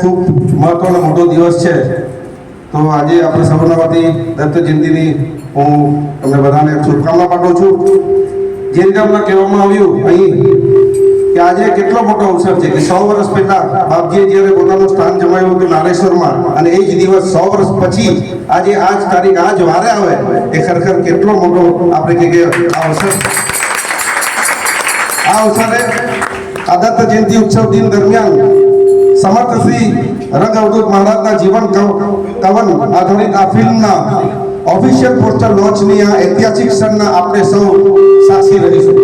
ખૂબ મહત્વનો મોટો દિવસ છે. તો આજે આપણે સૌના વતી દત્ત જયંતિની હું તમને બધાને શુભકામના પાઠવું છું. જે રીતે અમને કહેવામાં આવ્યું, અહીં કે આજે કેટલો મોટો અવસર છે કે સો વર્ષ પહેલા બાપજીએ જ્યારે પોતાનું સ્થાન જમાવ્યું હતું નારેશ્વરમાં, અને એ જ દિવસ સો વર્ષ પછી આજે આ જ તારીખ આ જ વારે આવે, એ ખરેખર કેટલો મોટો આપણે કે આ અવસર આ અવસરે આ દત્ત જયંતિ ઉત્સવ દિન દરમિયાન સમર્થ શ્રી રંગ અવધૂત મહારાજના જીવન કવ- કવન આધારિત આ ફિલ્મના ઓફિશિયલ પોસ્ટર લોન્ચની આ ઐતિહાસિક ક્ષણના આપણે સૌ સાક્ષી રહીશું.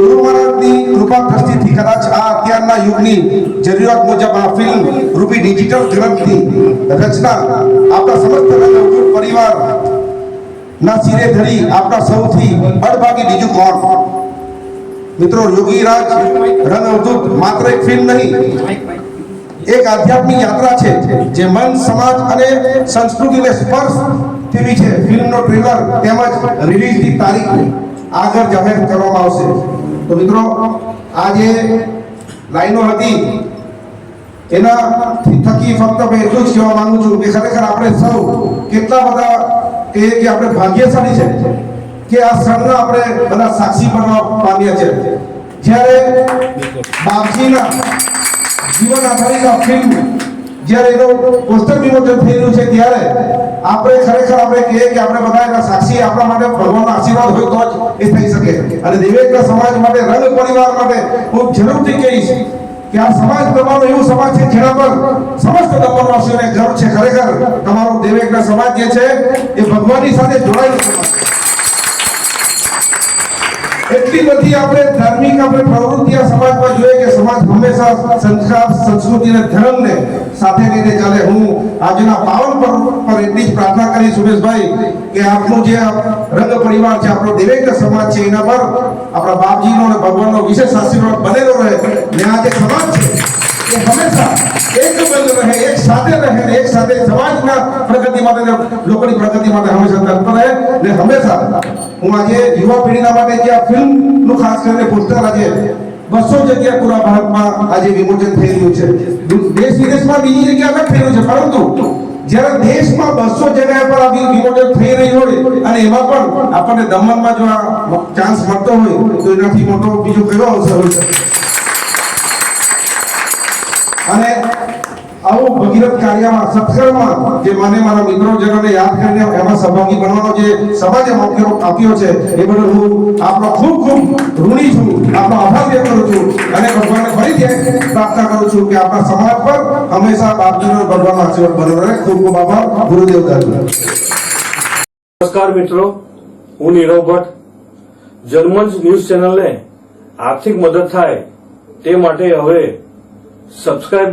ગુરુ મહારાજની કૃપા દ્રષ્ટિથી કદાચ આ અત્યારના યુગની જરૂરિયાત મુજબ આ ફિલ્મ રૂપી ડિજિટલ ગ્રંથની રચના આપણા સમસ્ત રંગ અવધૂત પરિવાર ના સિરે ધરી આપણા સૌથી બળભાગી બીજું કોણ? મિત્રો, યોગી રાજ રંગ અવધૂત માત્ર એક ફિલ્મ નહીં, એક આધ્યાત્મિક યાત્રા છે, જે મન, સમાજ અને સંસ્કૃતિને સ્પર્શ તેવી છે. ફિલ્મનો ટ્રેલર તેમજ રિલીઝની તારીખ આગળ જાહેર કરવામાં આવશે. તો મિત્રો, આ જે લાઈનો હતી, એના થકી ફક્ત મેં એટલું જ કહેવા માંગુ છું કે ખરેખર આપણે સૌ કેટલા બધા કહીએ કે આપણે ભાગ્યશાળી છે. કે આ શ્રમના આપણે બધા સાક્ષી બનવા પામ્યા છે જ્યારે બાપજીના જીવન આધારિત આ ફિલ્મ જ્યારે એનું પુસ્તક વિમોચન થયેલું છે ત્યારે આપણે ખરેખર આપણે કહીએ કે આપણે બધા એના સાક્ષી આપણા માટે ભગવાનનો આશીર્વાદ હોય તો જ એ થઈ શકે. અને દિવ્યાંગ સમાજ માટે, રંગ પરિવાર માટે હું જરૂરથી કહીશ કે આ સમાજ તમારો એવું સમાજ છે જેના પર સમસ્ત દમણવાસીઓને ગર્વ છે. ખરેખર તમારો દેવેકના સમાજ જે છે એ ભગવાનની સાથે જોડાયેલો સમાજ છે. બધી આપણે ધાર્મિક, આપણે પ્રવૃત્તિ સમાજમાં જોઈએ કે સમાજ હંમેશા સંસ્કાર, સંસ્કૃતિ અને ધર્મને સાથે લઈને ચાલે. હું આજના પાવન પર પર એટલી જ પ્રાર્થના કરી સુરેશભાઈ, કે આપનું જે રંગ પરિવાર છે, આપણો દેવેક સમાજ છે, એના પર આપણા બાપજીનો અને ભગવાનનો વિશેષ આશીર્વાદ બનેલો રહે. ને આ જે સમાજ છે, એ હંમેશા પરંતુ જ્યારે દેશમાં બસો જગ્યા પર વિમોચન થઈ રહ્યું હોય અને એમાં પણ આપણને દમણમાં જો આ ચાન્સ મળતો હોય, તો એનાથી મોટો બીજો કયો અવસર હોય અને આવું ભગીરથ કાર્યમાં સત્કર્મમાં જે મને મારા મિત્રોજનોને યાદ કરીને એમાં સહભાગી બનવાનો જે સમાજે મોકો આપ્યો છે, એ બદલ હું આપનો ખૂબ ખૂબ ઋણી છું, આપનો આભાર વ્યક્ત કરું છું અને ભગવાનને ફરીથી પ્રાર્થના કરું છું કે આપણા સમાજ પર હંમેશા બાપજીનો ભગવાનનો આશીર્વાદ બનો રહે. ખૂબ ખૂબ આભાર. ગુરુદેવ નમસ્કાર મિત્રો. હું નીરવ ભટ્ટ. જર્મન્સ ન્યૂઝ ચેનલને આર્થિક મદદ થાય તે માટે હવે સબસ્ક્રાઇબ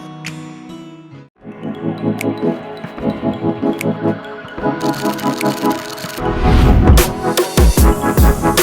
Thank you.